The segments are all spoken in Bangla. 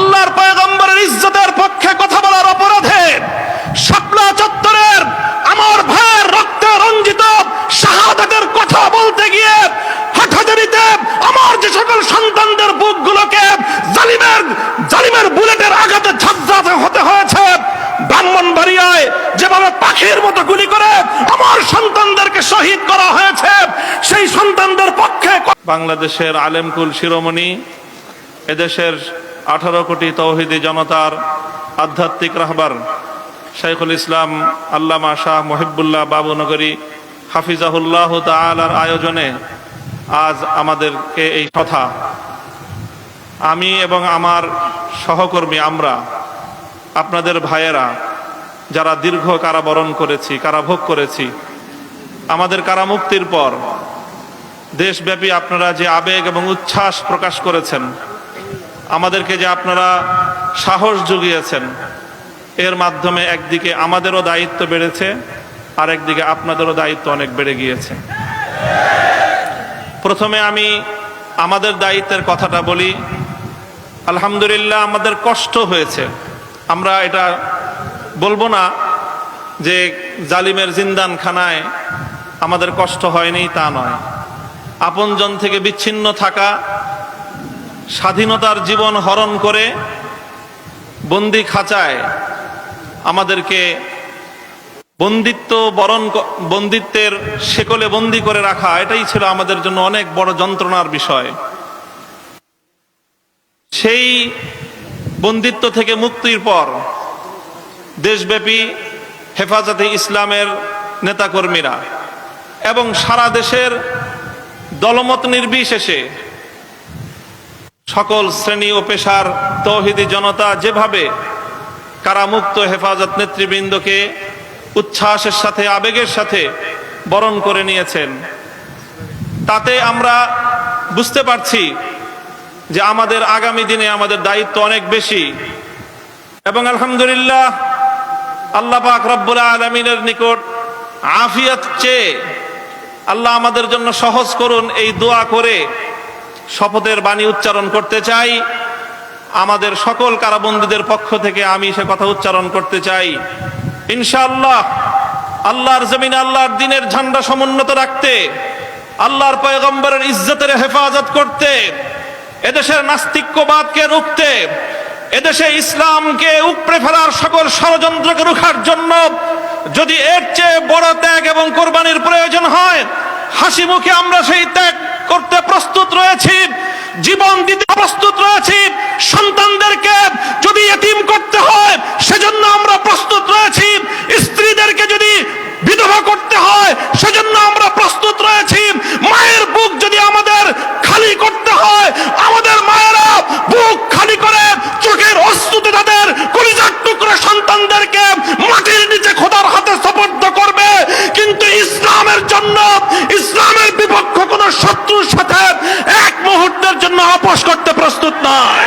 আল্লাহর পয়গম্বরের ইজ্জতের পক্ষে কথা বলার অপরাধে শাপলা চত্বরের আমার ভাইয়ের রক্তে রঞ্জিত শাহাদাতের কথা বলতে গিয়ে হাটহাজারিতে আমার যে সকল সন্তানদের বুকগুলোকে জালিমের জালিমের বুলেটের আঘাতে ঝাঁঝাতে হতে হয়েছে, ব্রাহ্মণবাড়িয়ায় যেভাবে পাখির মতো গুলি করে আমার সন্তানদেরকে শহীদ করা হয়েছে, সেই সন্তানদের পক্ষে বাংলাদেশের আলেমকুল শিরোমণি, এদেশের আঠারো কোটি তৌহিদি জনতার আধ্যাত্মিক রাহবার শাইখুল ইসলাম আল্লামা শাহ মহিবুল্লাহ বাবুনগরী হাফিজাহুল্লাহ তালার আয়োজনে আজ আমাদেরকে এই কথা। আমি এবং আমার সহকর্মী আমরা, আপনাদের ভাইয়েরা, যারা দীর্ঘ কারাবরণ করেছি, কারাভোগ করেছি, আমাদের কারামুক্তির পর দেশব্যাপী আপনারা যে আবেগ এবং উচ্ছ্বাস প্রকাশ করেছেন আমাদেরকে যে আপনারা সাহস জুগিয়েছেন, এর মাধ্যমে একদিকে আমাদেরও দায়িত্ব বেড়েছে, আর একদিকে আপনাদেরও দায়িত্ব অনেক বেড়ে গিয়েছে। প্রথমে আমি আমাদের দায়িত্বের কথাটা বলি, আলহামদুলিল্লাহ আমাদের কষ্ট হয়েছে। আমরা এটা বলব না যে জালিমের জিন্দান খানায় আমাদের কষ্ট হয়নি তা নয়। আপনজন থেকে বিচ্ছিন্ন থাকা স্বাধীনতার জীবন হরণ করে বন্দি খাঁচায় আমাদেরকে বন্দিত্ব বরণ বন্দিত্বের শেকলে বন্দি করে রাখা, এটাই ছিল আমাদের জন্য অনেক বড় যন্ত্রণার বিষয়। সেই বন্দিত্ব থেকে মুক্তির পর দেশব্যাপী হেফাজতে ইসলামের নেতাকর্মীরা এবং সারা দেশের দলমত নির্বিশেষে সকল শ্রেণি ও পেশার তৌহিদি জনতা যেভাবে কারামুক্ত হেফাজত নেতৃবৃন্দকে উচ্ছ্বাসের সাথে, আবেগের সাথে বরণ করে নিয়েছেন, তাতে আমরা বুঝতে পারছি যে আমাদের আগামী দিনে আমাদের দায়িত্ব অনেক বেশি। এবং আলহামদুলিল্লাহ আল্লাহ পাক রব্বুল আলমিনের নিকট আফিয়াত চেয়ে আল্লাহ আমাদের জন্য সহজ করুন এই দোয়া করে শপথের বাণী উচ্চারণ করতে চাই। আমাদের সকল কারাবন্দীদের পক্ষ থেকে আমি সে কথা উচ্চারণ করতে চাই। ইনশাআল্লাহ, আল্লাহর জমিন আল্লাহর দিনের ঝান্ডা সমুন্নত রাখতে, আল্লাহর পয়গম্বরের ইজ্জতের হেফাজত করতে, এদেশের নাস্তিক্যবাদকে রুখতে, এদেশে ইসলামকে উপড়ে ফেলার সকল ষড়যন্ত্রকে রুখার জন্য যদি এর চেয়ে বড় ত্যাগ এবং কোরবানির প্রয়োজন হয়, হাসি মুখে আমরা সেই ত্যাগ করতে প্রস্তুত রয়েছি, জীবন দিতে প্রস্তুত রয়েছি, সন্তানদেরকে যদি এতিম করতে হয়, সেজন্য আমরা প্রস্তুত রয়েছি, স্ত্রীদেরকে যদি বিধবা করতে হয়, সেজন্য আমরা প্রস্তুত রয়েছি মায়ের বুক যদি আমাদের খালি করতে হয় আমাদের মায়েরা বুক খালি করে চোখের অস্তুতে তাদের কলিজার টুকরো সন্তানদেরকে মাটির নিচে খোদার হাতে সপর্দ করবে কিন্তু ইসলামের জন্য ইসলামের বিপক্ষ কোন শত্রুর সাথে এক মুহূর্তের জন্য আপোষ করতে প্রস্তুত নয়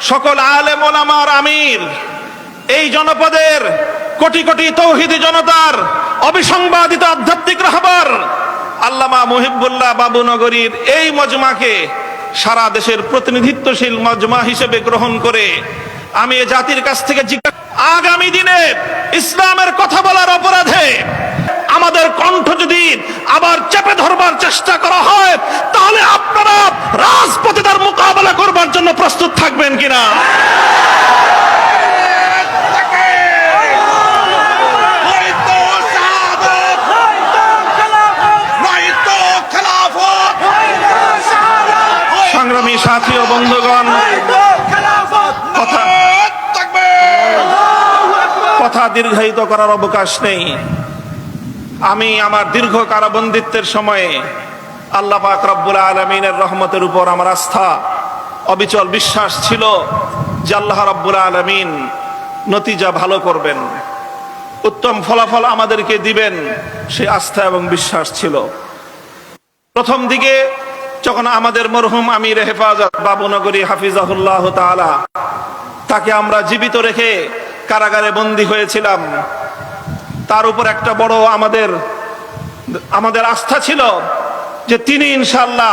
সকল আলেম ওলামার আমির, এই জনপদের কোটি কোটি তৌহিদি জনতার অবিসংবাদিত আধ্যাত্মিক রাহবার আল্লামা মুহিবুল্লাহ বাবুনগরীর এই মজমাকে সারা দেশের প্রতিনিধিত্বশীল মজমা হিসেবে গ্রহণ করে আমি এ জাতির কাছ থেকে আগামী দিনে ইসলামের কথা বলার অপরাধে আমাদের কণ্ঠ যদি আবার চেপে ধরবার চেষ্টা করা হয়, তাহলে খেলাফত সংগ্রামী সাথী ও বন্ধুগণ, কথা কথা দীর্ঘায়িত করার অবকাশ নেই। আমি আমার দীর্ঘ কারাবন্দিত্বের সময়ে আল্লাহ পাক রব্বুল আলমিনের রহমতের উপর আমার আস্থা অবিচল বিশ্বাস ছিল যে আল্লাহ রব্বুল আলমিন নতিজা ভালো করবেন। উত্তম ফলাফল আমাদেরকে দিবেন সে আস্থা এবং বিশ্বাস ছিল। প্রথম দিকে যখন আমাদের মরহুম আমির হেফাজত বাবুনগরী হাফিজাহুল্লাহ তাআলা, তাকে আমরা জীবিত রেখে কারাগারে বন্দী হয়েছিলাম। তার উপর একটা বড় আমাদের আমাদের আস্থা ছিল যে তিনি ইনশাল্লাহ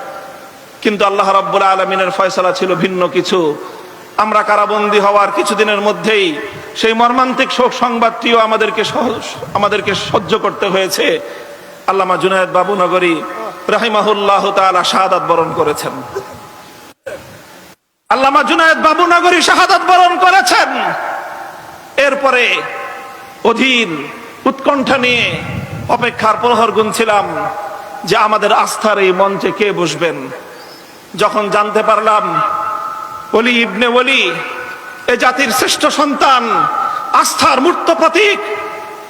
কিন্তু আল্লাহ রাব্বুল আলমিনের ফয়সলা ছিল ভিন্ন কিছু। আমরা কারাবন্দী হওয়ার কিছুদিনের মধ্যেই সেই মর্মান্তিক শোক সংবাদটিও আমাদেরকে আমাদেরকে সহ্য করতে হয়েছে। আল্লামা জুনায়দ বাবু নগরী রাহিমাহুল্লাহ তাআলা শাহাদাত বরণ করেছেন। আল্লামা জুনায়দ বাবু নগরী শাহাদাত বরণ করেছেন। এরপরে অধীর উৎকণ্ঠা নিয়ে অপেক্ষার প্রহর গুনছিলাম যে আমাদের আস্থার এই মঞ্চে কে বসবেন? যখন জানতে পারলাম অলি ইবনে ওলি, এ জাতির শ্রেষ্ঠ সন্তান, আস্থার মূর্ত প্রতীক,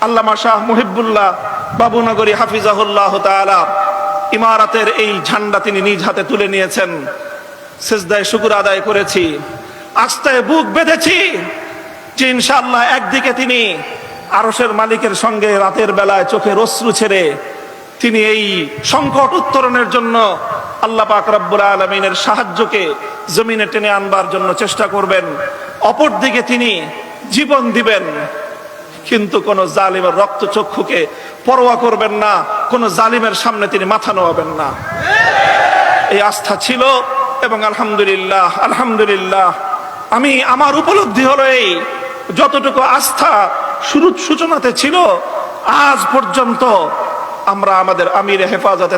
আল্লামা শাহ মুহিবুল্লাহ বাবুনগরী হাফিজাহুল্লাহ তাআলা ইমারাতের এই ঝান্ডা তিনি নিজ হাতে তুলে নিয়েছেন। সেজদায় শুকুর আদায় করেছি আস্তায় বুক বেঁধেছি যে ইনশাআল্লাহ একদিকে তিনি আরসের মালিকের সঙ্গে রাতের বেলায় চোখে অশ্রু ছেড়ে তিনি এই সংকট উত্তরণের জন্য আল্লাহ পাক রব্বুল আলমিনের সাহায্যকে জমিনে টেনে আনবার জন্য চেষ্টা করবেন। অপরদিকে তিনি জীবন দিবেন। কিন্তু কোন জালিমের রক্ত চক্ষুকে পরোয়া করবেন না, কোন জালিমের সামনে তিনি মাথা নোয়াবেন না। এই আস্থা ছিল এবং আলহামদুলিল্লাহ আলহামদুলিল্লাহ, আমি আমার উপলব্ধি হলো এই, যতটুকু আস্থা শুরু সূচনাতে ছিল, আজ পর্যন্ত আমরা আমাদের আমির হেফাজতে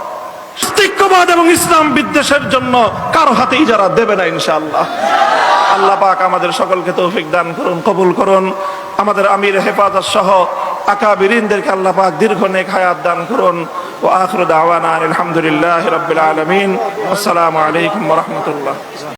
নাস্তিক্যবাদ এবং ইসলাম বিদ্বেষের জন্য কারও হাতে ইজারা দেবে না ইনশাআল্লাহ। আল্লাহ পাক আমাদের সকলকে তৌফিক দান করুন, কবুল করুন। আমাদের আমির হেফাজত সহ আকাবিরিনদেরকে আল্লাহ পাক দীর্ঘ নেক হায়াত দান করুন। ও আখরু দাওয়ানা আলহামদুলিল্লাহ রাব্বিল আলামিন। আসসালামু আলাইকুম রাহমাতুল্লাহ।